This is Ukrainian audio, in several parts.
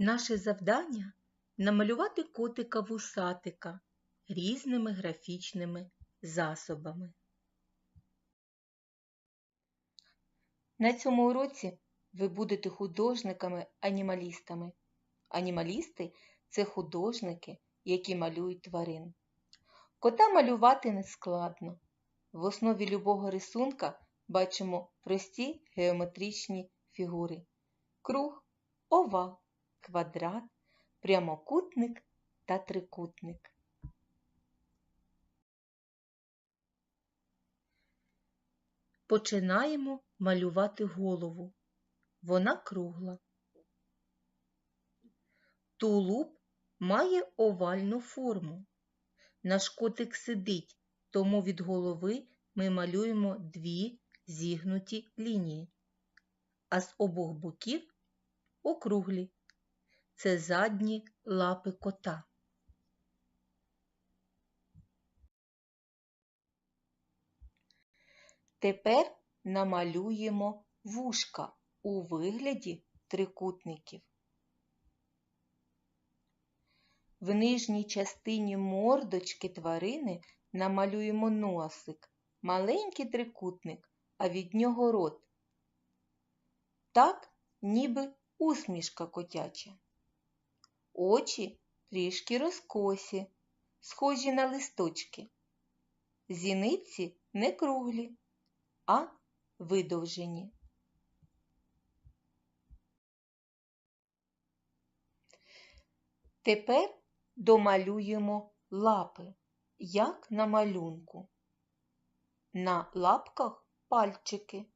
Наше завдання намалювати котика вусатика різними графічними засобами. На цьому уроці ви будете художниками-анімалістами. Анімалісти це художники, які малюють тварин. Кота малювати не складно. В основі любого рисунка бачимо прості геометричні фігури: круг, овал, квадрат, прямокутник та трикутник. Починаємо малювати голову. Вона кругла. Тулуб має овальну форму. Наш котик сидить, тому від голови ми малюємо дві зігнуті лінії, а з обох боків округлі. Це задні лапи кота. Тепер намалюємо вушка у вигляді трикутників. В нижній частині мордочки тварини намалюємо носик, маленький трикутник, а від нього рот. Так, ніби усмішка котяча. Очі трішки розкосі, схожі на листочки. Зіниці не круглі, а видовжені. Тепер домалюємо лапи, як на малюнку. На лапках пальчики.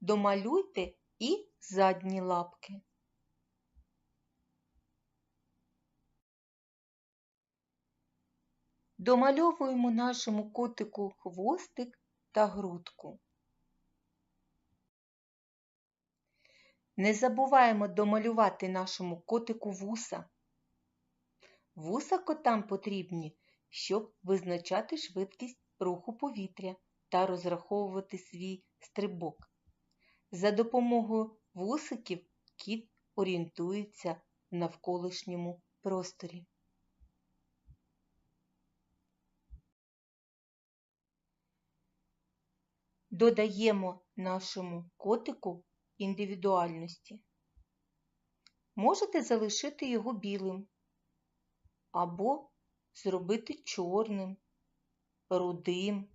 Домалюйте і задні лапки. Домальовуємо нашому котику хвостик та грудку. Не забуваємо домалювати нашому котику вуса. Вуса котам потрібні, щоб визначати швидкість руху повітря та розраховувати свій стрибок. За допомогою вусиків кіт орієнтується в навколишньому просторі. Додаємо нашому котику індивідуальності. Можете залишити його білим або зробити чорним, рудим,